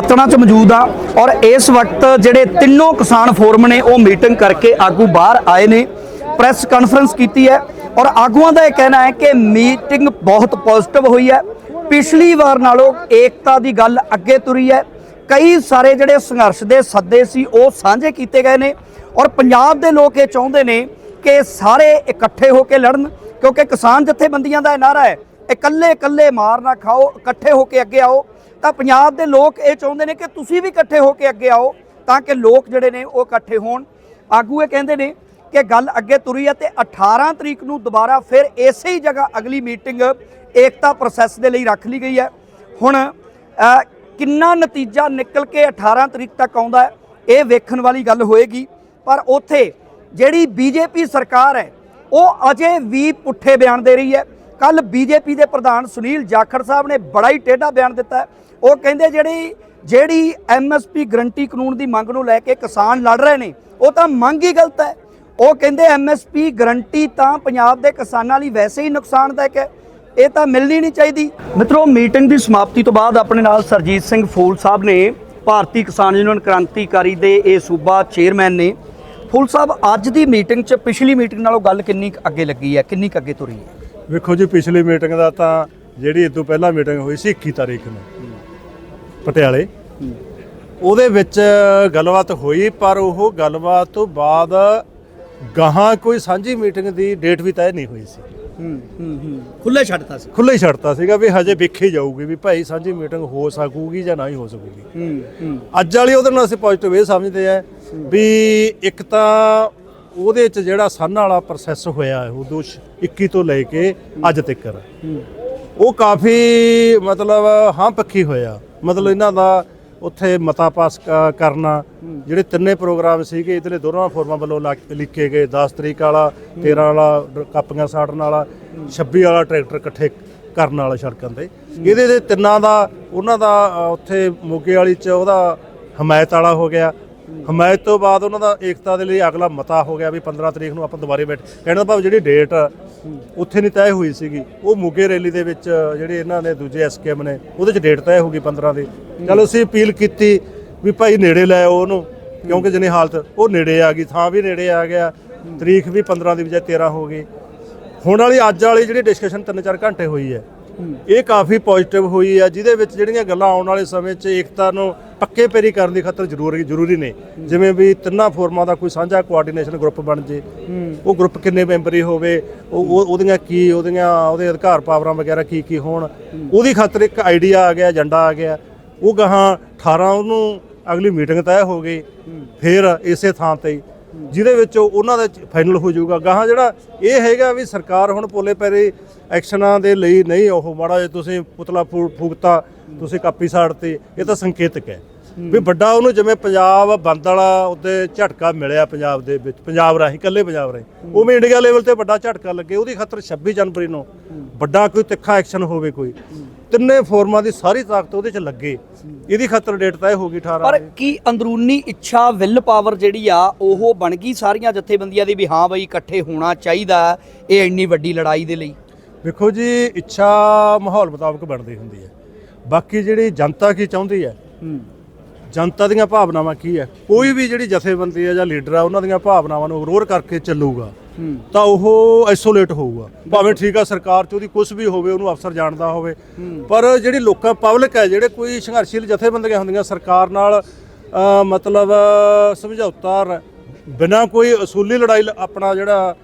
ਦਾਤਣਾ 'ਚ ਮੌਜੂਦ ਆ ਔਰ ਇਸ ਵਕਤ ਜਿਹੜੇ ਤਿੰਨੋਂ ਕਿਸਾਨ ਫੋਰਮ ਨੇ ਉਹ ਮੀਟਿੰਗ ਕਰਕੇ ਆਗੂ ਬਾਹਰ ਆਏ ਨੇ, ਪ੍ਰੈਸ ਕਾਨਫਰੰਸ ਕੀਤੀ ਹੈ ਔਰ ਆਗੂਆਂ ਦਾ ਇਹ ਕਹਿਣਾ ਹੈ ਕਿ ਮੀਟਿੰਗ ਬਹੁਤ ਪੋਜ਼ਿਟਿਵ ਹੋਈ ਹੈ। ਪਿਛਲੀ ਵਾਰ ਨਾਲੋਂ ਏਕਤਾ ਦੀ ਗੱਲ ਅੱਗੇ ਤੁਰੀ ਹੈ। ਕਈ ਸਾਰੇ ਜਿਹੜੇ ਸੰਘਰਸ਼ ਦੇ ਸੱਦੇ ਸੀ ਉਹ ਸਾਂਝੇ ਕੀਤੇ ਗਏ ਨੇ ਔਰ ਪੰਜਾਬ ਦੇ ਲੋਕ ਇਹ ਚਾਹੁੰਦੇ ਨੇ ਕਿ ਸਾਰੇ ਇਕੱਠੇ ਹੋ ਕੇ ਲੜਨ ਕਿਉਂਕਿ ਕਿਸਾਨ ਜਥੇਬੰਦੀਆਂ ਦਾ ਇਹ ਨਾਰਾ ਹੈ, ਇਕੱਲੇ ਇਕੱਲੇ ਮਾਰ ਨਾ ਖਾਓ, ਇਕੱਠੇ ਹੋ ਕੇ ਅੱਗੇ ਆਓ। ਤਾਂ ਪੰਜਾਬ ਦੇ ਲੋਕ ਇਹ ਚਾਹੁੰਦੇ ਨੇ ਕਿ ਤੁਸੀਂ ਵੀ ਇਕੱਠੇ ਹੋ ਕੇ ਅੱਗੇ ਆਓ ਤਾਂ ਕਿ ਲੋਕ ਜਿਹੜੇ ਨੇ ਉਹ ਇਕੱਠੇ ਹੋਣ। ਆਗੂ ਇਹ ਕਹਿੰਦੇ ਨੇ ਕਿ ਗੱਲ ਅੱਗੇ ਤੁਰੀ ਹੈ ਤੇ 18 ਤਰੀਕ ਨੂੰ ਦੁਬਾਰਾ ਫਿਰ ਇਸੇ ਹੀ ਜਗ੍ਹਾ ਅਗਲੀ ਮੀਟਿੰਗ ਏਕਤਾ ਪ੍ਰੋਸੈਸ ਦੇ ਲਈ ਰੱਖ ਲਈ ਗਈ ਹੈ। ਹੁਣ ਕਿੰਨਾ ਨਤੀਜਾ ਨਿਕਲ ਕੇ 18 ਤਰੀਕ ਤੱਕ ਆਉਂਦਾ ਹੈ, ਇਹ ਵੇਖਣ ਵਾਲੀ ਗੱਲ ਹੋਏਗੀ। ਪਰ ਉੱਥੇ ਜਿਹੜੀ ਬੀਜੇਪੀ ਸਰਕਾਰ ਹੈ, ਉਹ ਅਜੇ ਵੀ ਪੁੱਠੇ ਬਿਆਨ ਦੇ ਰਹੀ ਹੈ। ਕੱਲ ਬੀਜੇਪੀ ਦੇ ਪ੍ਰਧਾਨ ਸੁਨੀਲ ਜਾਖੜ ਸਾਹਿਬ ਨੇ ਬੜਾ ਹੀ ਟੇਢਾ ਬਿਆਨ ਦਿੱਤਾ ਉਹ ਕਹਿੰਦੇ ਜਿਹੜੀ ਜਿਹੜੀ ਐਮਐਸਪੀ ਗਰੰਟੀ ਕਾਨੂੰਨ ਦੀ ਮੰਗ ਨੂੰ ਲੈ ਕੇ ਕਿਸਾਨ ਲੜ ਰਹੇ ਨੇ, ਉਹ ਤਾਂ ਮੰਗ ਹੀ ਗਲਤ ਹੈ। ਉਹ ਕਹਿੰਦੇ ਐਮਐਸਪੀ ਗਰੰਟੀ ਤਾਂ ਪੰਜਾਬ ਦੇ ਕਿਸਾਨਾਂ ਲਈ ਵੈਸੇ ਹੀ ਨੁਕਸਾਨਦਾਇਕ ਹੈ, ਇਹ ਤਾਂ ਮਿਲਣੀ ਨਹੀਂ ਚਾਹੀਦੀ। ਮਿੱਤਰੋ, ਮੀਟਿੰਗ ਦੀ ਸਮਾਪਤੀ ਤੋਂ ਬਾਅਦ ਆਪਣੇ ਨਾਲ ਸਰਜੀਤ ਸਿੰਘ ਫੂਲ ਸਾਹਿਬ ਨੇ ਭਾਰਤੀ ਕਿਸਾਨ ਯੂਨੀਅਨ ਕ੍ਰਾਂਤੀਕਾਰੀ ਦੇ ਇਹ ਸੂਬਾ ਚੇਅਰਮੈਨ ਨੇ। ਫੂਲ ਸਾਹਿਬ, ਅੱਜ ਦੀ ਮੀਟਿੰਗ 'ਚ ਪਿਛਲੀ ਮੀਟਿੰਗ ਨਾਲੋਂ ਗੱਲ ਕਿੰਨੀ ਕੁ ਅੱਗੇ ਲੱਗੀ ਹੈ, ਕਿੰਨੀ ਕੁ ਅੱਗੇ ਤੁਰੀ ਹੈ? ਵੇਖੋ ਜੀ ਪਿਛਲੀ ਮੀਟਿੰਗ ਦਾ ਤਾਂ ਜਿਹੜੀ ਇਸ ਤੋਂ ਪਹਿਲਾਂ ਮੀਟਿੰਗ ਹੋਈ ਸੀ 21 ਤਾਰੀਖ ਨੂੰ ਪਟਿਆਲੇ। ਉਹਦੇ ਵਿੱਚ ਗੱਲਬਾਤ ਹੋਈ ਪਰ ਉਹ ਗੱਲਬਾਤ ਤੋਂ ਬਾਅਦ ਗਾਹਾਂ ਕੋਈ ਸਾਂਝੀ ਮੀਟਿੰਗ ਦੀ ਡੇਟ ਵੀ ਤੈਅ ਨਹੀਂ ਹੋਈ ਸੀ। ਹੂੰ ਹੂੰ ਖੁੱਲੇ ਛੱਡਤਾ ਸੀ। ਖੁੱਲ੍ਹਾ ਹੀ ਛੱਡਤਾ ਸੀਗਾ ਵੀ ਹਜੇ ਵੇਖੀ ਜਾਊਗੀ ਵੀ ਭਾਈ ਸਾਂਝੀ ਮੀਟਿੰਗ ਹੋ ਸਕੂਗੀ ਜਾਂ ਨਹੀਂ ਹੋ ਸਕੂਗੀ। ਹੂੰ ਹੂੰ। ਅੱਜ ਵਾਲੀ ਉਹਦੇ ਨਾਲ ਅਸੀਂ ਪੋਜ਼ਿਟਿਵ ਇਹ ਸਮਝਦੇ ਆ ਵੀ ਇੱਕ ਤਾਂ ਉਹਦੇ ਚ ਜਿਹੜਾ ਸਨ ਵਾਲਾ ਪ੍ਰੋਸੈਸ ਹੋਇਆ ਹੈ ਉਦੋਂ 21 ਤੋਂ ਲੈ ਕੇ ਅੱਜ ਤੱਕ ਉਹ ਕਾਫੀ ਮਤਲਬ ਹਾਂ ਪੱਖੀ ਹੋਇਆ। ਮਤਲਬ ਇਹਨਾਂ ਦਾ ਉੱਥੇ ਮਤਾ ਪਾਸ ਕਰਨਾ, ਜਿਹੜੇ ਤਿੰਨੇ ਪ੍ਰੋਗਰਾਮ ਸੀਗੇ ਇਧਰਲੇ ਦੋਨਾਂ ਫੋਰਮਾਂ ਵੱਲੋਂ ਲਿਖੇ ਗਏ। 10 ਤਰੀਕ ਵਾਲਾ 13 ਵਾਲਾ ਕਾਪੀਆਂ ਸਾੜਨ ਵਾਲਾ 26 ਵਾਲਾ ਟਰੈਕਟਰ ਇਕੱਠੇ ਕਰਨ ਵਾਲਾ ਸੜਕਾਂ ਤੇ। ਇਹਦੇ ਦੇ ਤਿੰਨਾਂ ਦਾ, ਉਹਨਾਂ ਦਾ ਉੱਥੇ ਮੋਗੇ ਵਾਲੀ ਚ ਉਹਦਾ ਹਮਾਇਤ ਵਾਲਾ ਹੋ ਗਿਆ। ਹਮਾਇਤ ਤੋਂ ਬਾਅਦ ਉਹਨਾਂ ਦਾ ਏਕਤਾ ਦੇ ਲਈ ਅਗਲਾ ਮਤਾ ਹੋ ਗਿਆ ਵੀ 15 ਤਰੀਕ ਨੂੰ ਆਪਾਂ ਦੁਬਾਰੇ ਬੈਠ ਕਹਿਣ ਦਾ ਭਾਵ ਜਿਹੜੀ ਡੇਟ ਉੱਥੇ ਨਹੀਂ ਤੈਅ ਹੋਈ ਸੀਗੀ। ਉਹ ਮੁਗੇ ਰੈਲੀ ਦੇ ਵਿੱਚ ਜਿਹੜੇ ਇਹਨਾਂ ਨੇ ਦੂਜੇ ਐਸਕੇਐਮ ਨੇ, ਉਹਦੇ ਚ ਡੇਟ ਤੈਅ ਹੋ ਗਈ 15 ਦੀ। ਚਲੋ ਅਸੀਂ ਅਪੀਲ ਕੀਤੀ ਵੀ ਭਾਈ ਨੇੜੇ ਲੈ ਆਓ ਉਹਨੂੰ, ਕਿਉਂਕਿ ਜਿਹਨੇ ਹਾਲਤ, ਉਹ ਨੇੜੇ ਆ ਗਈ, ਥਾਂ ਵੀ ਨੇੜੇ ਆ ਗਿਆ। ਤਰੀਕ ਵੀ 15 ਦੀ ਬਜਾਏ 13 ਹੋ ਗਈ। ਹੁਣ ਵਾਲੀ, ਅੱਜ ਵਾਲੀ ਜਿਹੜੀ ਡਿਸਕਸ਼ਨ 3-4 ਘੰਟੇ ਹੋਈ ਹੈ। ਇਹ ਕਾਫੀ ਪੋਜ਼ਿਟਿਵ ਹੋਈ ਆ, ਜਿਹਦੇ ਵਿੱਚ ਜਿਹੜੀਆਂ ਗੱਲਾਂ ਆਉਣ ਵਾਲੇ ਸਮੇਂ 'ਚ ਏਕਤਾ ਨੂੰ ਪੱਕੇ ਪੈਰੀ ਕਰਨ ਦੀ ਖਾਤਰ ਜ਼ਰੂਰੀ ਜ਼ਰੂਰੀ ਨੇ। ਜਿਵੇਂ ਵੀ ਤਿੰਨਾਂ ਫੋਰਮਾਂ ਦਾ ਕੋਈ ਸਾਂਝਾ ਕੋਆਰਡੀਨੇਸ਼ਨ ਗਰੁੱਪ ਬਣ ਜੇ, ਉਹ ਗਰੁੱਪ ਕਿੰਨੇ ਮੈਂਬਰੀ ਹੋਵੇ, ਉਹ ਉਹਦੀਆਂ ਕੀ, ਉਹਦੀਆਂ ਉਹਦੇ ਅਧਿਕਾਰ ਪਾਵਰਾਂ ਵਗੈਰਾ ਕੀ ਕੀ ਹੋਣ, ਉਹਦੀ ਖਾਤਰ ਇੱਕ ਆਈਡੀਆ ਆ ਗਿਆ ਏਜੰਡਾ ਆ ਗਿਆ। ਉਹ ਗਾਹਾਂ 18 ਉਹਨੂੰ ਅਗਲੀ ਮੀਟਿੰਗ ਤੈਅ ਹੋ ਗਈ, ਫਿਰ ਇਸੇ ਥਾਂ ਤੇ ਜਿਹਦੇ ਵਿੱਚ ਉਹਨਾਂ ਦਾ ਫਾਈਨਲ ਹੋ ਜਾਊਗਾ। ਗਾਹਾਂ ਜਿਹੜਾ ਇਹ ਹੈਗਾ ਵੀ ਸਰਕਾਰ ਹੁਣ ਪੋਲੇ ਪੈਰੇ ਐਕਸ਼ਨਾਂ ਦੇ ਲਈ ਨਹੀਂ, ਉਹ ਮਾੜਾ ਜਿਹਾ ਤੁਸੀਂ ਪੁਤਲਾ ਫੂ- ਫੂਕਤਾ ਤੁਸੀਂ ਕਾਪੀ ਸਾੜਤੀ, ਇਹ ਤਾਂ ਸੰਕੇਤਕ ਹੈ। ਵੀ ਵੱਡਾ ਉਹਨੂੰ ਜਿਵੇਂ ਪੰਜਾਬ ਬੰਦ ਵਾਲਾ ਉੱਤੇ ਝਟਕਾ ਮਿਲਿਆ ਪੰਜਾਬ ਦੇ ਵਿੱਚ ਪੰਜਾਬ ਰਾਹੀਂ ਇਕੱਲੇ ਪੰਜਾਬ ਰਾਹੀਂ। ਉਵੇਂ ਇੰਡੀਆ ਲੈਵਲ ਤੇ ਵੱਡਾ ਝਟਕਾ ਲੱਗੇ ਉਹਦੀ ਖਾਤਰ 26 ਜਨਵਰੀ ਨੂੰ ਵੱਡਾ ਕੋਈ ਤਿੱਖਾ ਐਕਸ਼ਨ ਹੋਵੇ ਕੋਈ। ਤਿੰਨੇ ਫੋਰਮਾਂ ਦੀ ਸਾਰੀ ਤਾਕਤ ਉਹਦੇ 'ਚ ਲੱਗੇ। ਇਹਦੀ ਖਾਤਰ ਡੇਟ ਤੈਅ ਹੋ ਗਈ 18 ਪਰ। ਕੀ ਅੰਦਰੂਨੀ ਇੱਛਾ ਵਿਲ ਪਾਵਰ ਜਿਹੜੀ ਆ ਉਹ ਬਣ ਗਈ ਸਾਰੀਆਂ ਜਥੇਬੰਦੀਆਂ ਦੀ ਵੀ ਹਾਂ ਬਈ ਇਕੱਠੇ ਹੋਣਾ ਚਾਹੀਦਾ ਇਹ ਇੰਨੀ ਵੱਡੀ ਲੜਾਈ ਦੇ ਲਈ? ਵੇਖੋ ਜੀ ਇੱਛਾ ਮਾਹੌਲ ਮੁਤਾਬਕ ਬਣਦੀ ਹੁੰਦੀ ਹੈ। ਬਾਕੀ ਜਿਹੜੀ ਜਨਤਾ ਕੀ ਚਾਹੁੰਦੀ ਹੈ। ਜਨਤਾ ਦੀਆਂ ਭਾਵਨਾਵਾਂ ਕੀ ਹੈ? ਕੋਈ ਵੀ ਜਿਹੜੀ ਜਥੇਬੰਦੀ ਹੈ ਜਾਂ ਲੀਡਰ ਆ ਉਹਨਾਂ ਦੀਆਂ ਭਾਵਨਾਵਾਂ ਨੂੰ ਇਗਨੋਰ ਕਰਕੇ ਚੱਲੂਗਾ। ਤਾਂ ਉਹ ਆਈਸੋਲੇਟ ਹੋਊਗਾ। ਭਾਵੇਂ ਠੀਕ ਆ ਸਰਕਾਰ ਚ ਉਹਦੀ ਕੁਝ ਵੀ ਹੋਵੇ ਉਹਨੂੰ ਅਫਸਰ ਜਾਣਦਾ ਹੋਵੇ। ਪਰ ਜਿਹੜੀ ਲੋਕਾਂ ਪਬਲਿਕ ਹੈ ਜਿਹੜੇ ਕੋਈ ਸੰਘਰਸ਼ੀਲ ਜਥੇਬੰਦੀਆਂ ਹੁੰਦੀਆਂ ਸਰਕਾਰ ਨਾਲ ਮਤਲਬ ਸਮਝੌਤਾ ਬਿਨਾ ਕੋਈ ਅਸੂਲੀ ਲੜਾਈ ਆਪਣਾ ਜਿਹੜਾ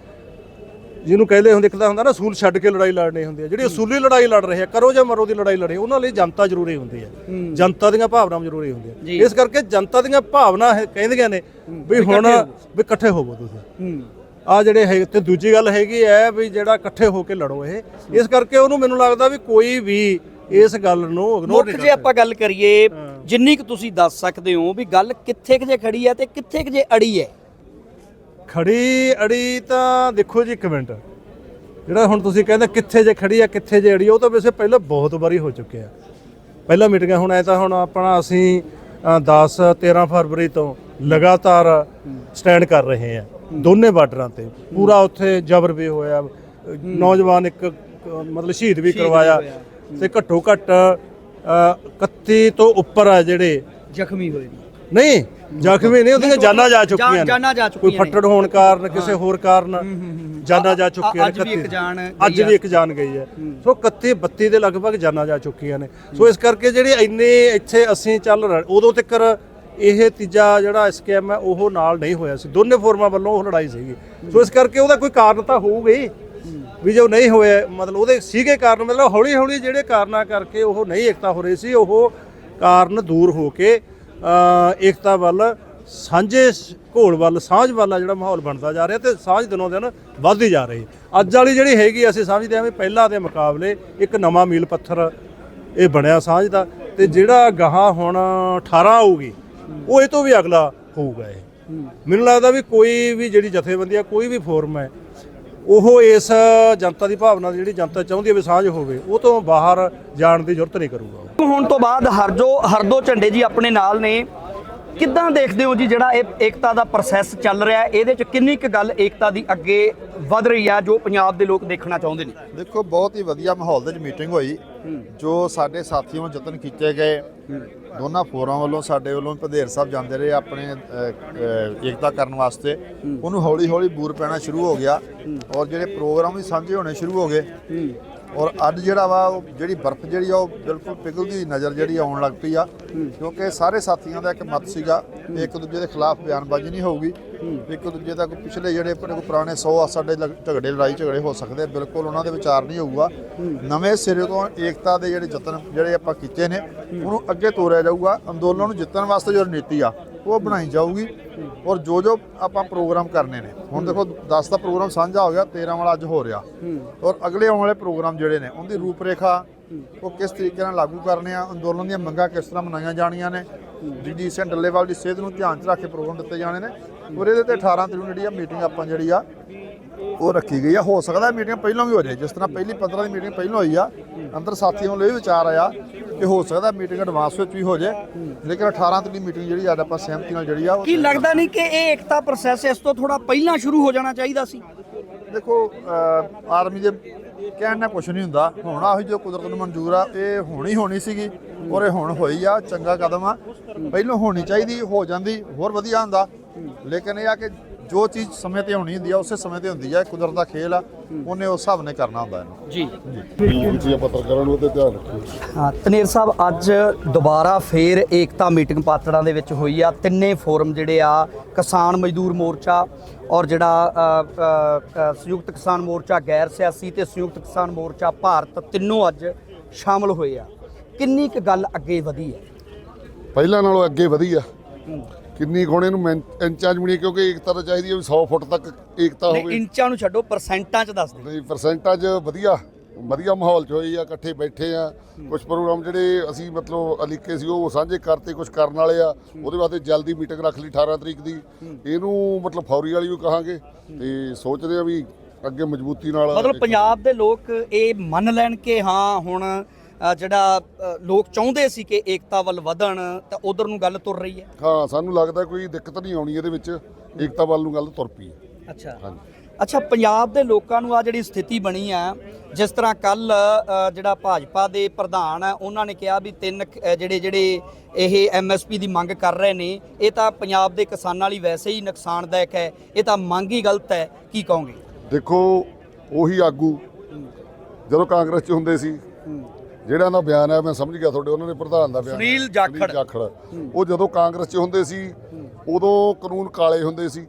ਜਿਹਨੂੰ ਕਹਿੰਦੇ ਹੁੰਦੇ ਇੱਕ ਤਾਂ ਹੁੰਦਾ ਨਾ ਅਸੂਲ ਛੱਡ ਕੇ ਲੜਾਈ ਲੜਨੀ ਹੁੰਦੀ ਹੈ ਜਿਹੜੀ ਅਸੂਲੀ ਲੜਾਈ ਲੜ ਰਹੇ ਆ ਕਰੋ ਜਾਂ ਮਰੋ ਦੀ ਲੜਾਈ ਲੜੇ ਉਹਨਾਂ ਲਈ ਜਨਤਾ ਜ਼ਰੂਰੀ ਹੁੰਦੀ ਹੈ। ਜਨਤਾ ਦੀਆਂ ਭਾਵਨਾਵਾਂ ਜ਼ਰੂਰੀ ਹੁੰਦੀਆਂ। ਇਸ ਕਰਕੇ ਜਨਤਾ ਦੀਆਂ ਭਾਵਨਾ ਕਹਿੰਦੀਆਂ ਨੇ ਵੀ ਹੁਣ ਵੀ ਇਕੱਠੇ ਹੋਵੋ ਤੁਸੀਂ। ਆ ਜਿਹੜੇ ਹੈ ਤੇ ਦੂਜੀ ਗੱਲ ਹੈਗੀ ਹੈ ਵੀ ਜਿਹੜਾ ਇਕੱਠੇ ਹੋ ਕੇ ਲੜੋ ਇਹ। ਇਸ ਕਰਕੇ ਉਹਨੂੰ ਮੈਨੂੰ ਲੱਗਦਾ ਵੀ ਕੋਈ ਵੀ ਇਸ ਗੱਲ ਨੂੰ ਇਗਨੋਰ ਨਹੀਂ ਜੇ ਆਪਾਂ ਗੱਲ ਕਰੀਏ ਜਿੰਨੀ ਕੁ ਤੁਸੀਂ ਦੱਸ ਸਕਦੇ ਹੋ ਵੀ ਗੱਲ ਕਿੱਥੇ ਕੁ ਜੇ ਖੜੀ ਹੈ ਤੇ ਕਿੱਥੇ ਕੁ ਜੇ ਅੜੀ ਹੈ ਖੜੀ ਅੜੀ ਤਾਂ ਦੇਖੋ ਜੀ ਇੱਕ ਮਿੰਟ। ਜਿਹੜਾ ਹੁਣ ਤੁਸੀਂ ਕਹਿੰਦੇ ਕਿੱਥੇ ਜੇ ਖੜੀ ਆ ਕਿੱਥੇ ਜੇ ਅੜੀ ਆ, ਉਹ ਤਾਂ ਵੈਸੇ ਪਹਿਲਾਂ ਬਹੁਤ ਵਾਰੀ ਹੋ ਚੁੱਕਿਆ ਪਹਿਲਾਂ ਮੀਟਿੰਗਾਂ ਹੁਣ ਐ ਤਾਂ ਹੁਣ ਆਪਣਾ ਅਸੀਂ ਅ, 10 13 ਫਰਵਰੀ ਤੋਂ ਲਗਾਤਾਰ ਸਟੈਂਡ ਕਰ ਰਹੇ ਆ ਦੋਨੇ ਬਾਰਡਰਾਂ ਤੇ। ਪੂਰਾ ਉੱਥੇ ਜਬਰ ਵੀ ਹੋਇਆ ਨੌਜਵਾਨ ਇੱਕ ਮਤਲਬ ਸ਼ਹੀਦ ਵੀ ਕਰਵਾਇਆ ਤੇ ਘੱਟੋ ਘੱਟ ਅ, 31 ਤੋਂ ਉੱਪਰ ਆ ਜਿਹੜੇ ਜ਼ਖਮੀ ਹੋਏ ਨਹੀਂ ਜ਼ਖਮੀ ਨਹੀਂ ਉਹਦੀਆਂ ਜਾਨਾਂ ਜਾ ਚੁੱਕੀਆਂ ਨੇ। ਜਾਨਾਂ ਜਾ ਕੋਈ ਚੁੱਕੀਆਂ ਨੇ। ਫੱਟੜ ਹੋਣ ਕਾਰਨ ਕਿਸੇ ਹੋਰ ਕਾਰਨ ਜਾਨਾਂ ਜਾ ਚੁੱਕੀਆਂ ਅੱਜ ਵੀ ਇੱਕ 31 ਜਾਨ ਅੱਜ ਵੀ ਇੱਕ ਜਾਨ ਗਈ ਹੈ। ਸੋ 31 32 ਦੇ ਲਗਭਗ ਜਾਨਾਂ ਜਾ ਚੁੱਕੀਆਂ ਨੇ। ਸੋ ਇਸ ਕਰਕੇ ਜਿਹੜੇ ਇੰਨੇ ਇੱਥੇ ਅਸੀਂ ਚੱਲ ਰਹੇ ਉਦੋਂ ਤੱਕ ਇਹ ਤੀਜਾ ਜਿਹੜਾ ਸਕੈਮ ਹੈ ਉਹ ਨਾਲ ਨਹੀਂ ਹੋਇਆ ਸੀ। ਦੋਨੇ ਫੋਰਮਾਂ ਵੱਲੋਂ ਉਹ ਲੜਾਈ ਸੀਗੀ। ਸੋ ਇਸ ਕਰਕੇ ਉਹਦਾ ਕੋਈ ਕਾਰਨ ਤਾਂ ਹੋਊਗਾ ਹੀ। ਵੀ ਜੋ ਨਹੀਂ ਹੋਇਆ ਮਤਲਬ ਉਹਦੇ ਸੀਗੇ ਕਾਰਨ ਮਤਲਬ ਹੌਲੀ ਹੌਲੀ ਜਿਹੜੇ ਕਾਰਨਾਂ ਕਰਕੇ ਉਹ ਨਹੀਂ ਏਕਤਾ ਹੋ ਰਹੀ ਸੀ ਉਹ ਕਾਰਨ ਦੂਰ ਹੋ ਕੇ ਏਕਤਾ ਵੱਲ, ਸਾਂਝੇ ਘੋਲ ਵੱਲ, ਸਾਂਝ ਵੱਲ ਆ ਜਿਹੜਾ ਮਾਹੌਲ ਬਣਦਾ ਜਾ ਰਿਹਾ ਤੇ ਸਾਂਝ ਦਿਨੋਂ ਦਿਨ ਵੱਧਦੀ ਜਾ ਰਹੀ। ਅੱਜ ਵਾਲੀ ਜਿਹੜੀ ਹੈਗੀ ਅਸੀਂ ਸਮਝਦੇ ਹਾਂ ਵੀ ਪਹਿਲਾਂ ਦੇ ਮੁਕਾਬਲੇ ਇੱਕ ਨਵਾਂ ਮੀਲ ਪੱਥਰ ਇਹ ਬਣਿਆ ਸਾਂਝ ਦਾ ਤੇ ਜਿਹੜਾ ਗਾਹਾਂ ਹੁਣ 18 ਆਊਗੀ, ਉਹ ਇਹ ਤੋਂ ਵੀ ਅਗਲਾ ਹੋਊਗਾ ਇਹ। ਮੈਨੂੰ ਲੱਗਦਾ ਵੀ ਕੋਈ ਵੀ ਜਿਹੜੀ ਜਥੇਬੰਦੀ ਆ, ਕੋਈ ਵੀ ਫੋਰਮ ਹੈ, ਉਹ ਇਸ ਜਨਤਾ ਦੀ ਭਾਵਨਾ ਜਿਹੜੀ ਜਨਤਾ ਚਾਹੁੰਦੀ ਹੈ ਵੀ ਸਾਂਝ ਹੋਵੇ, ਉਹ ਤੋਂ ਬਾਹਰ ਜਾਣ ਦੀ ਜ਼ਰੂਰਤ ਨਹੀਂ ਕਰੂਗਾ। ਹੁਣ ਤੋਂ ਬਾਅਦ ਹਰਜੋ ਹਰਦੋ ਝੰਡੇ ਜੀ ਆਪਣੇ ਨਾਲ ਨੇ। ਕਿੱਦਾਂ ਦੇਖਦੇ ਹੋ ਜੀ ਜਿਹੜਾ ਇਹ ਏਕਤਾ ਦਾ ਪ੍ਰੋਸੈਸ ਚੱਲ ਰਿਹਾ ਹੈ? ਇਹਦੇ ਚ ਕਿੰਨੀ ਕੁ ਗੱਲ ਏਕਤਾ ਦੀ ਅੱਗੇ ਵਧ ਰਹੀ ਆ ਜੋ ਪੰਜਾਬ ਦੇ ਲੋਕ ਦੇਖਣਾ ਚਾਹੁੰਦੇ ਨੇ? ਦੇਖੋ, ਬਹੁਤ ਹੀ ਵਧੀਆ ਮਾਹੌਲ ਦੇ ਵਿੱਚ ਮੀਟਿੰਗ ਹੋਈ, ਜੋ ਸਾਡੇ ਸਾਥੀਆਂ ਵੱਲੋਂ ਯਤਨ ਕੀਤੇ ਗਏ। ਦੋਨਾਂ ਫੋਰਾਂ ਵੱਲੋਂ ਸਾਡੇ ਵੱਲੋਂ ਭਦੇਰ ਸਾਹਿਬ ਜਾਂਦੇ ਰਹੇ ਆਪਣੇ ਏਕਤਾ ਕਰਨ ਵਾਸਤੇ। ਉਹਨੂੰ ਹੌਲੀ ਹੌਲੀ ਬੂਰ ਪੈਣਾ ਸ਼ੁਰੂ ਹੋ ਗਿਆ ਔਰ ਜਿਹੜੇ ਪ੍ਰੋਗਰਾਮ ਵੀ ਸਾਂਝੇ ਹੋਣੇ ਸ਼ੁਰੂ ਹੋ ਗਏ। ਔਰ ਅੱਜ ਜਿਹੜਾ ਵਾ ਉਹ ਜਿਹੜੀ ਬਰਫ਼ ਜਿਹੜੀ ਆ ਉਹ ਬਿਲਕੁਲ ਪਿਘਲਦੀ ਨਜ਼ਰ ਜਿਹੜੀ ਆਉਣ ਲੱਗ ਪਈ ਆ। ਕਿਉਂਕਿ ਸਾਰੇ ਸਾਥੀਆਂ ਦਾ ਇੱਕ ਮਤ ਸੀਗਾ ਇੱਕ ਦੂਜੇ ਦੇ ਖਿਲਾਫ ਬਿਆਨਬਾਜ਼ੀ ਨਹੀਂ ਹੋਊਗੀ। ਇੱਕ ਦੂਜੇ ਦਾ ਕੋਈ ਪਿਛਲੇ ਜਿਹੜੇ ਆਪਣੇ ਕੋਲ ਪੁਰਾਣੇ 100 ਆ ਸਾਡੇ ਝਗੜੇ ਲੜਾਈ ਝਗੜੇ ਹੋ ਸਕਦੇ ਬਿਲਕੁਲ ਉਹਨਾਂ ਦੇ ਵਿਚਾਰ ਨਹੀਂ ਹੋਊਗਾ। ਨਵੇਂ ਸਿਰੇ ਤੋਂ ਏਕਤਾ ਦੇ ਜਿਹੜੇ ਯਤਨ ਜਿਹੜੇ ਆਪਾਂ ਕੀਤੇ ਨੇ ਉਹਨੂੰ ਅੱਗੇ ਤੋਰਿਆ ਜਾਊਗਾ। ਅੰਦੋਲਨ ਨੂੰ ਜਿੱਤਣ ਵਾਸਤੇ ਜੋ ਰਣਨੀਤੀ ਆ, ਉਹ ਬਣਾਈ ਜਾਊਗੀ ਔਰ ਜੋ ਜੋ ਆਪਾਂ ਪ੍ਰੋਗਰਾਮ ਕਰਨੇ ਨੇ। ਹੁਣ ਦੇਖੋ 10 ਦਾ ਪ੍ਰੋਗਰਾਮ ਸਾਂਝਾ ਹੋ ਗਿਆ 13 ਵਾਲਾ ਅੱਜ ਹੋ ਰਿਹਾ। ਔਰ ਅਗਲੇ ਆਉਣ ਵਾਲੇ ਪ੍ਰੋਗਰਾਮ ਜਿਹੜੇ ਨੇ, ਉਹਦੀ ਰੂਪਰੇਖਾ, ਉਹ ਕਿਸ ਤਰੀਕੇ ਨਾਲ ਲਾਗੂ ਕਰਨੇ ਆ, ਅੰਦੋਲਨ ਦੀਆਂ ਮੰਗਾਂ ਕਿਸ ਤਰ੍ਹਾਂ ਮਨਾਈਆਂ ਜਾਣੀਆਂ ਨੇ ਡੀਡੀ ਸਿੰਘ ਡੱਲੇਵਾਲ ਦੀ ਸਿਹਤ ਨੂੰ ਧਿਆਨ 'ਚ ਰੱਖ ਕੇ ਪ੍ਰੋਗਰਾਮ ਦਿੱਤੇ ਜਾਣੇ ਨੇ ਔਰ ਇਹਦੇ ਤੇ 18 ਤਰੀਕ ਨੂੰ ਜਿਹੜੀ ਆ ਮੀਟਿੰਗ ਆਪਾਂ ਜਿਹੜੀ ਆ, ਉਹ ਰੱਖੀ ਗਈ ਆ। ਹੋ ਸਕਦਾ ਮੀਟਿੰਗ ਪਹਿਲਾਂ ਵੀ ਹੋ ਜਾਏ, ਜਿਸ ਤਰ੍ਹਾਂ ਪਹਿਲੀ 15 ਦੀ ਮੀਟਿੰਗ ਪਹਿਲਾਂ ਹੋਈ ਆ, ਅੰਦਰ ਸਾਥੀਆਂ ਵੱਲੋਂ ਇਹ ਵਿਚਾਰ ਆਇਆ ਕਿ ਹੋ ਸਕਦਾ ਮੀਟਿੰਗ ਐਡਵਾਂਸ ਵਿੱਚ ਵੀ ਹੋ ਜਾਏ ਲੇਕਿਨ 18 ਤਰੀਕ ਦੀ ਮੀਟਿੰਗ ਜਿਹੜੀ ਅੱਜ ਆਪਾਂ ਸਹਿਮਤੀ ਨਾਲ ਜਿਹੜੀ ਆ ਉਹ ਕੀ ਲੱਗਦਾ ਨਹੀਂ ਕਿ ਇਹ ਏਕਤਾ ਪ੍ਰੋਸੈਸ ਇਸ ਤੋਂ ਥੋੜਾ ਪਹਿਲਾਂ ਸ਼ੁਰੂ ਹੋ ਜਾਣਾ ਚਾਹੀਦਾ ਸੀ? ਦੇਖੋ ਆਰਮੀ ਦੇ ਕਹਿਣ ਨਾਲ ਕੁਝ ਨਹੀਂ ਹੁੰਦਾ। ਹੁਣ ਆਹੀ ਜੋ ਕੁਦਰਤ ਨੂੰ ਮਨਜ਼ੂਰ ਆ ਇਹ ਹੋਣੀ ਹੋਣੀ ਸੀਗੀ ਔਰ ਇਹ ਹੁਣ ਹੋਈ ਆ ਚੰਗਾ ਕਦਮ ਆ। ਪਹਿਲਾਂ ਹੋਣੀ ਚਾਹੀਦੀ ਹੋ ਜਾਂਦੀ ਹੋਰ ਵਧੀਆ ਹੁੰਦਾ। ਲੇਕਿਨ ਇਹ ਆ ਕਿ ਜੋ ਚੀਜ਼ ਸਮੇਂ ਤੇ ਹੋਣੀ ਹੁੰਦੀ ਆ ਉਸੇ ਸਮੇਂ ਤੇ ਹੁੰਦੀ ਆ ਕੁਦਰਤ ਦਾ ਖੇਲ ਆ ਉਹਨੇ ਉਸ ਹਿਸਾਬ ਨਾਲ ਕਰਨਾ ਹੁੰਦਾ ਇਹਨੂੰ। ਜੀ। ਬੇਨਤੀ ਪੱਤਰਕਾਰਾਂ ਨੂੰ ਤੇ ਧਿਆਨ ਰੱਖੋ ਹਾਂ ਤਨੇਰ ਸਾਹਿਬ ਅੱਜ ਦੁਬਾਰਾ ਫੇਰ ਏਕਤਾ ਮੀਟਿੰਗ ਪਾਤੜਾਂ ਦੇ ਵਿੱਚ ਹੋਈ ਆ। ਤਿੰਨੇ ਫੋਰਮ ਜਿਹੜੇ ਆ ਕਿਸਾਨ ਮਜ਼ਦੂਰ ਮੋਰਚਾ ਔਰ ਜਿਹੜਾ ਸੰਯੁਕਤ ਕਿਸਾਨ ਮੋਰਚਾ ਗੈਰ ਸਿਆਸੀ ਤੇ ਸੰਯੁਕਤ ਕਿਸਾਨ ਮੋਰਚਾ ਭਾਰਤ ਤਿੰਨੋਂ ਅੱਜ ਸ਼ਾਮਲ ਹੋਏ ਆ। ਕਿੰਨੀ ਕੁ ਗੱਲ ਅੱਗੇ ਵਧੀ ਹੈ? ਪਹਿਲਾਂ ਨਾਲੋਂ ਅੱਗੇ ਵਧੀ ਆ। ਕਿੰਨੀ ਕੋਣੇ ਨੂੰ ਇੰਚਾਂ ਚ ਬਣੀ ਕਿਉਂਕਿ ਏਕਤਾ ਤਾਂ ਚਾਹੀਦੀ ਹੈ ਵੀ 100 ਫੁੱਟ ਤੱਕ ਏਕਤਾ ਨਹੀਂ ਹੋਵੇ। ਇੰਚਾਂ ਨੂੰ ਛੱਡੋ ਪਰਸੈਂਟਾਂ 'ਚ ਦੱਸ ਦੇ। ਨਹੀਂ ਪਰਸੈਂਟਾਂ 'ਚ ਵਧੀਆ ਵਧੀਆ ਮਾਹੌਲ ਚ ਹੋਈ ਆ ਇਕੱਠੇ ਬੈਠੇ ਆ। ਕੁਝ ਪ੍ਰੋਗਰਾਮ ਜਿਹੜੇ ਅਸੀਂ ਮਤਲਬ ਅਲੀਕੇ ਸੀ ਉਹ ਸਾਂਝੇ ਕਰਤੇ ਕੁਝ ਕਰਨ ਵਾਲੇ ਆ। ਉਹਦੇ ਵਾਸਤੇ ਜਲਦੀ ਮੀਟਿੰਗ ਰੱਖ ਲਈ 18 ਤਰੀਕ ਦੀ। ਇਹਨੂੰ ਮਤਲਬ ਫੌਰੀ ਵਾਲੀ ਵੀ ਕਹਾਂਗੇ ਤੇ ਸੋਚਦੇ ਆ ਵੀ ਅੱਗੇ ਮਜ਼ਬੂਤੀ ਨਾਲ ਮਤਲਬ ਪੰਜਾਬ ਦੇ ਲੋਕ ਇਹ ਮੰਨ ਲੈਣ ਕਿ ਹਾਂ ਹੁਣ ਜਿਹੜਾ ਲੋਕ ਚਾਹੁੰਦੇ ਸੀ ਕਿ ਏਕਤਾ ਵੱਲ ਵਧਣ ਤਾਂ ਉਧਰ ਨੂੰ ਗੱਲ ਤੁਰ ਰਹੀ ਹੈ। ਹਾਂ ਸਾਨੂੰ ਲੱਗਦਾ ਕੋਈ ਦਿੱਕਤ ਨਹੀਂ ਆਉਣੀ ਇਹਦੇ ਵਿੱਚ। ਏਕਤਾ ਵੱਲ ਨੂੰ ਗੱਲ ਤੁਰ ਪਈ। ਅੱਛਾ। ਹਾਂਜੀ। ਅੱਛਾ ਪੰਜਾਬ ਦੇ ਲੋਕਾਂ ਨੂੰ ਆ ਜਿਹੜੀ ਸਥਿਤੀ ਬਣੀ ਆ ਜਿਸ ਤਰ੍ਹਾਂ ਕੱਲ ਜਿਹੜਾ ਭਾਜਪਾ ਦੇ ਪ੍ਰਧਾਨ ਆ ਉਹਨਾਂ ਨੇ ਕਿਹਾ ਵੀ ਤਿੰਨ ਜਿਹੜੇ ਜਿਹੜੇ ਇਹ ਐਮਐਸਪੀ ਦੀ ਮੰਗ ਕਰ ਰਹੇ ਨੇ ਇਹ ਤਾਂ ਪੰਜਾਬ ਦੇ ਕਿਸਾਨਾਂ ਲਈ ਵੈਸੇ ਹੀ ਨੁਕਸਾਨਦਾਇਕ ਹੈ ਇਹ ਤਾਂ ਮੰਗ ਹੀ ਗਲਤ ਹੈ ਕੀ ਕਹੋਗੇ? ਦੇਖੋ ਉਹੀ ਆਗੂ ਜਦੋਂ ਕਾਂਗਰਸ 'ਚ ਹੁੰਦੇ ਸੀ ਜਿਹੜਾ ਦਾ ਬਿਆਨ ਹੈ ਮੈਂ ਸਮਝ ਗਿਆ ਤੁਹਾਡੇ ਉਹਨਾਂ ਦੇ ਪ੍ਰਧਾਨ ਦਾ ਬਿਆਨ ਸੁਨੀਲ ਜਾਖੜ। ਉਹ ਜਦੋਂ ਕਾਂਗਰਸ 'ਚ ਹੁੰਦੇ ਸੀ ਉਦੋਂ ਕਾਨੂੰਨ ਕਾਲੇ ਹੁੰਦੇ ਸੀ।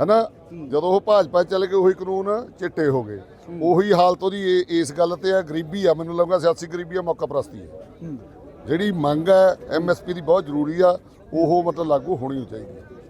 ਹੈਨਾ? ਜਦੋਂ ਉਹ ਭਾਜਪਾ ਚਲੇ ਗਏ ਉਹੀ ਕਾਨੂੰਨ ਚਿੱਟੇ ਹੋ ਗਏ। ਉਹੀ ਹਾਲਤ ਉਹਦੀ ਇਸ ਗੱਲ ਤੇ ਆ ਗਰੀਬੀ ਆ। ਮੈਨੂੰ ਲੱਗਦਾ ਸਿਆਸੀ ਗਰੀਬੀ ਆ ਮੌਕਾ ਪ੍ਰਸਤੀ ਹੈ। ਜਿਹੜੀ ਮੰਗ ਹੈ ਐਮਐਸਪੀ ਦੀ ਬਹੁਤ ਜ਼ਰੂਰੀ ਆ ਉਹ ਮਤਲਬ ਲਾਗੂ ਹੋਣੀ ਚਾਹੀਦੀ ਹੈ